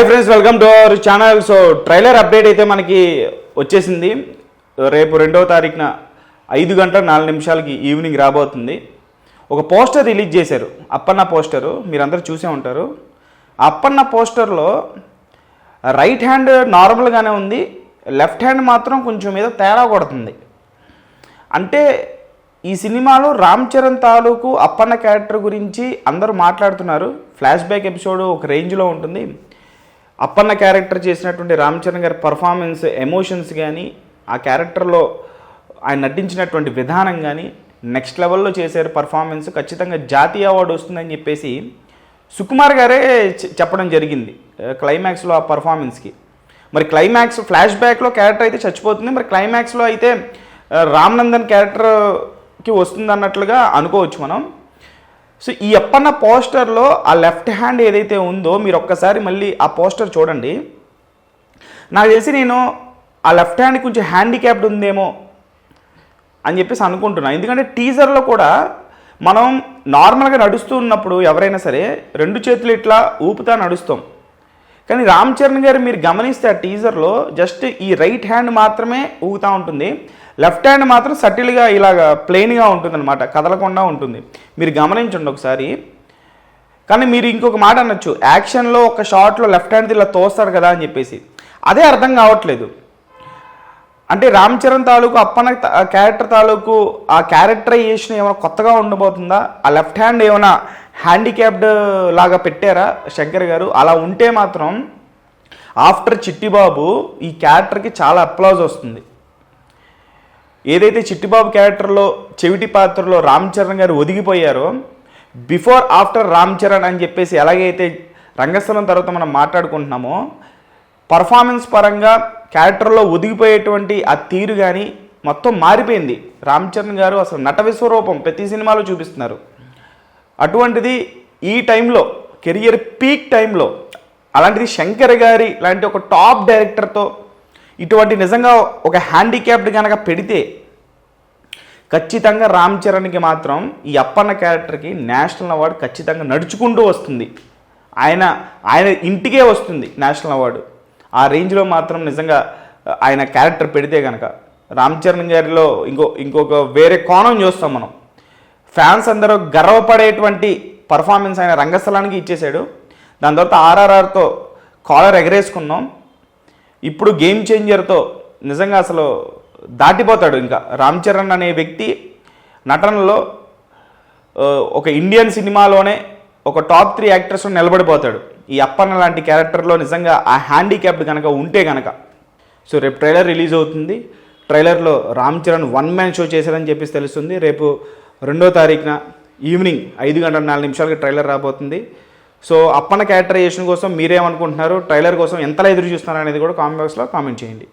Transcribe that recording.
Hi friends welcome to our channel. So trailer update అయితే మనకి వచ్చేసింది. రేపు రెండవ తారీఖున ఐదు గంటల నాలుగు నిమిషాలకి ఈవినింగ్ రాబోతుంది. ఒక పోస్టర్ రిలీజ్ చేశారు అప్పన్న పోస్టరు. మీరందరూ చూసే ఉంటారు. అప్పన్న పోస్టర్లో రైట్ హ్యాండ్ నార్మల్గానే ఉంది లెఫ్ట్ హ్యాండ్ మాత్రం కొంచెం మీద తేడా కొడుతుంది. అంటే ఈ సినిమాలో రామ్ చరణ్ తాలూకు అప్పన్న క్యారెక్టర్ గురించి అందరూ మాట్లాడుతున్నారు. ఫ్లాష్ బ్యాక్ ఎపిసోడ్ ఒక రేంజ్లో ఉంటుంది. అప్పన్న క్యారెక్టర్ చేసినటువంటి రామ్ చరణ్ గారి పర్ఫార్మెన్స్ ఎమోషన్స్ కానీ ఆ క్యారెక్టర్లో ఆయన నటించినటువంటి విధానం కానీ నెక్స్ట్ లెవెల్లో చేశారు పర్ఫార్మెన్స్ ఖచ్చితంగా జాతీయ అవార్డు వస్తుందని చెప్పేసి సుకుమార్ గారే చెప్పడం జరిగింది. క్లైమాక్స్లో ఆ పర్ఫార్మెన్స్కి మరి క్లైమాక్స్ ఫ్లాష్ బ్యాక్లో క్యారెక్టర్ అయితే చచ్చిపోతుంది. మరి క్లైమాక్స్లో అయితే రామ్ నందన్ క్యారెక్టర్కి వస్తుంది అన్నట్లుగా అనుకోవచ్చు మనం. సో ఈ అప్పన్న పోస్టర్లో ఆ లెఫ్ట్ హ్యాండ్ ఏదైతే ఉందో మీరు ఒక్కసారి మళ్ళీ ఆ పోస్టర్ చూడండి. నాకు తెలిసి నేను ఆ లెఫ్ట్ హ్యాండ్ కొంచెం హ్యాండిక్యాప్డ్ ఉందేమో అని చెప్పేసి అనుకుంటున్నాను ఎందుకంటే టీజర్లో కూడా మనం నార్మల్గా నడుస్తూ ఉన్నప్పుడు ఎవరైనా సరే రెండు చేతులు ఇట్లా ఊపుతా నడుస్తాం. కానీ రామ్ చరణ్ గారు మీరు గమనిస్తే ఆ టీజర్లో జస్ట్ ఈ రైట్ హ్యాండ్ మాత్రమే ఊగుతూ ఉంటుంది. లెఫ్ట్ హ్యాండ్ మాత్రం సటిల్గా ఇలాగ ప్లెయిన్గా ఉంటుంది అనమాట కదలకుండా ఉంటుంది. మీరు గమనించండి ఒకసారి. కానీ మీరు ఇంకొక మాట అనొచ్చు యాక్షన్లో ఒక షాట్లో లెఫ్ట్ హ్యాండ్ ఇలా తోస్తాడు కదా అని చెప్పేసి. అదే అర్థం కావట్లేదు. అంటే రామ్ చరణ్ తాలూకు అప్పన క్యారెక్టర్ తాలూకు ఆ క్యారెక్టరైజేషన్ ఏమైనా కొత్తగా ఉండబోతుందా? ఆ లెఫ్ట్ హ్యాండ్ ఏమైనా హ్యాండిక్యాప్డ్ లాగా పెట్టారా శంకర్ గారు? అలా ఉంటే మాత్రం ఆఫ్టర్ చిట్టిబాబు ఈ క్యారెక్టర్కి చాలా అప్లాజ్ వస్తుంది. ఏదైతే చిట్టిబాబు క్యారెక్టర్లో చెవిటి పాత్రలో రామ్ చరణ్ గారు ఒదిగిపోయారో బిఫోర్ ఆఫ్టర్ రామ్ చరణ్ అని చెప్పేసి ఎలాగైతే రంగస్థలం తర్వాత మనం మాట్లాడుకుంటున్నామో పర్ఫార్మెన్స్ పరంగా క్యారెక్టర్లో ఒదిగిపోయేటువంటి ఆ తీరు కానీ మొత్తం మారిపోయింది. రామ్ చరణ్ గారు అసలు నట విశ్వరూపం ప్రతి సినిమాలో చూపిస్తున్నారు. అటువంటిది ఈ టైంలో కెరియర్ పీక్ టైంలో అలాంటిది శంకర్ గారి లాంటి ఒక టాప్ డైరెక్టర్తో ఇటువంటి నిజంగా ఒక హ్యాండిక్యాప్డ్ కనుక పెడితే ఖచ్చితంగా రామ్ చరణ్కి మాత్రం ఈ అప్పన్న క్యారెక్టర్కి నేషనల్ అవార్డు ఖచ్చితంగా నడుచుకుంటూ వస్తుంది. ఆయన ఆయన ఇంటికే వస్తుంది నేషనల్ అవార్డు. ఆ రేంజ్లో మాత్రం నిజంగా ఆయన క్యారెక్టర్ పెడితే కనుక రామ్ చరణ్ గారిలో ఇంకో ఇంకొక వేరే కోణం చూస్తాం మనం. ఫ్యాన్స్ అందరూ గర్వపడేటువంటి పర్ఫార్మెన్స్ ఆయన రంగస్థలానికి ఇచ్చేశాడు. దాని తర్వాత ఆర్ఆర్ఆర్తో కాలర్ ఎగరేసుకున్నాం. ఇప్పుడు గేమ్ చేంజర్తో నిజంగా అసలు దాటిపోతాడు ఇంకా. రామ్ చరణ్ అనే వ్యక్తి నటనలో ఒక ఇండియన్ సినిమాలోనే ఒక టాప్ త్రీ యాక్టర్స్ నిలబడిపోతాడు. ఈ అప్పన్న లాంటి క్యారెక్టర్లో నిజంగా ఆ హ్యాండిక్యాప్డ్ కనుక ఉంటే కనుక సో రేపు ట్రైలర్ రిలీజ్ అవుతుంది. ట్రైలర్లో Ram Charan one man show చేశారని చెప్పేసి తెలుస్తుంది. రేపు రెండో తారీఖున ఈవినింగ్ ఐదు గంటల నాలుగు నిమిషాలకి ట్రైలర్ రాబోతుంది. సో అప్పన్న క్యారెక్టరైజేషన్ కోసం మీరేమనుకుంటున్నారు? ట్రైలర్ కోసం ఎంతలా ఎదురు చూస్తున్నారు అనేది కూడా కామెంట్ బాక్స్లో కామెంట్ చేయండి.